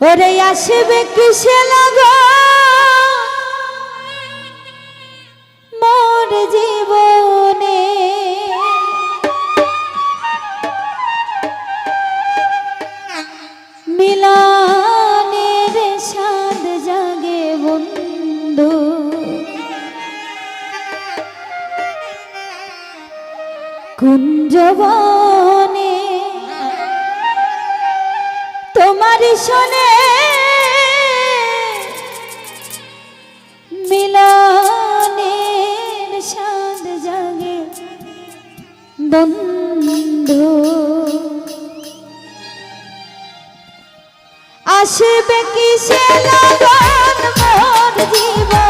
ওরে আসবে কিসে লাগা? মোর জীবনে। মিলনের সাদ জাগে বন্ধু। কুঞ্জবনে তোমার মিলানের সাদ জাগে বন্ধু। আসবে কি সে লগন মোর জীবনে?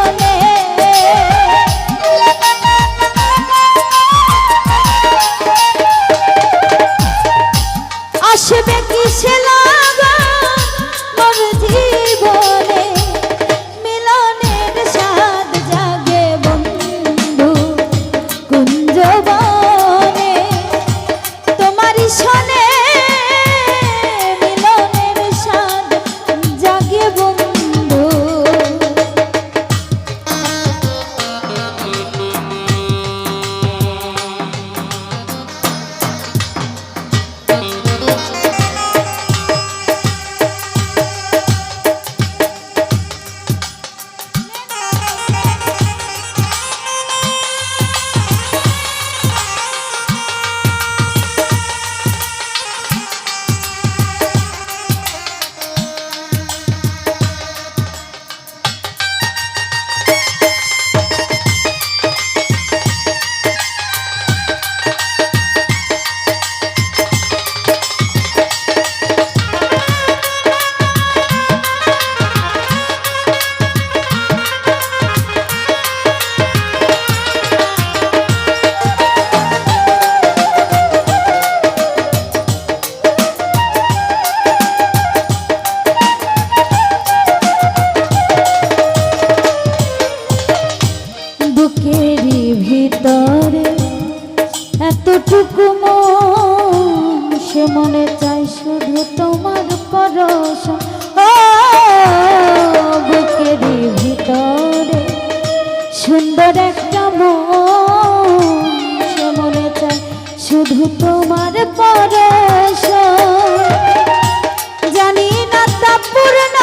সে মনে চাই শুধু তোমার পরশ। বুকের ভিতরে সুন্দর একটা মন সে মনে চাই শুধু তোমার পরশ। জানি না তা পূর্ণ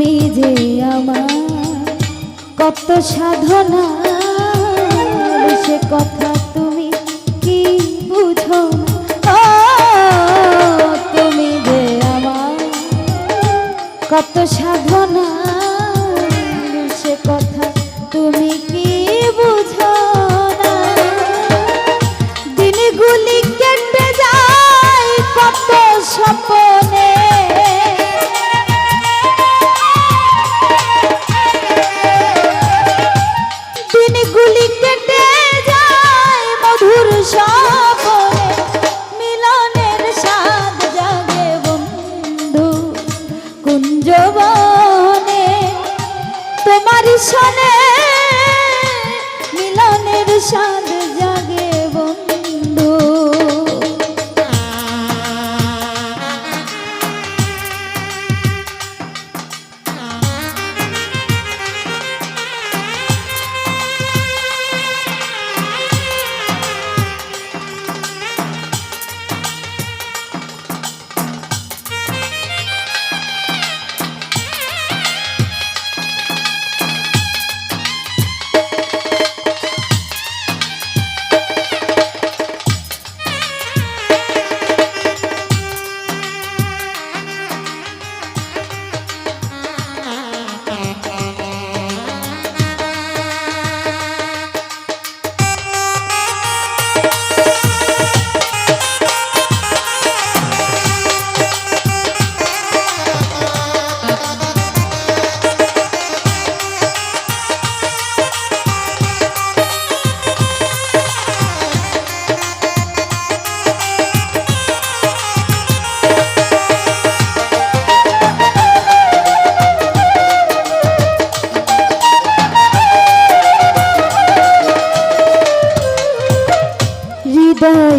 তুমি যে আমার কত সাধনা, সে কথা তুমি কি বুঝো তুমি যে আমার কত সাধনা, সে কথা তুমি কি বুঝো দিনগুলি কেটে যায়, কত স্বপনে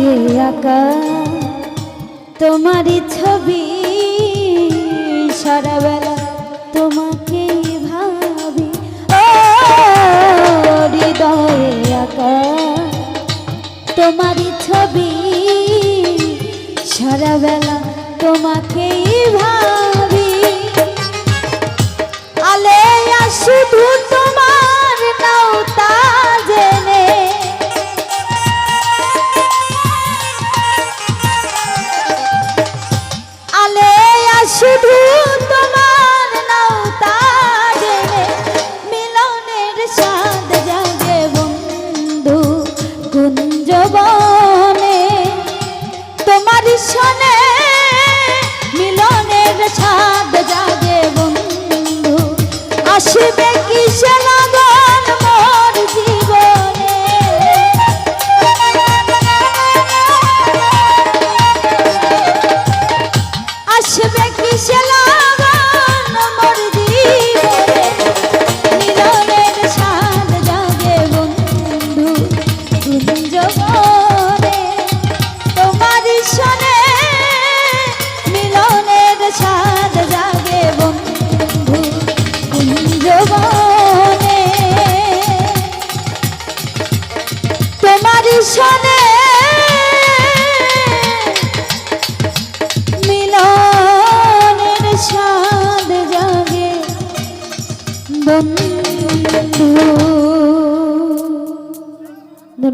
আলোয় আঁকা। তোমারই ছবি সারাবেলা তোমাকে ভাবি। ও, হৃদয়ে আঁকা। তোমারই ছবি সারাবেলা তোমাকেই ভাবি। আলে আসি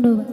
ধন্যবাদ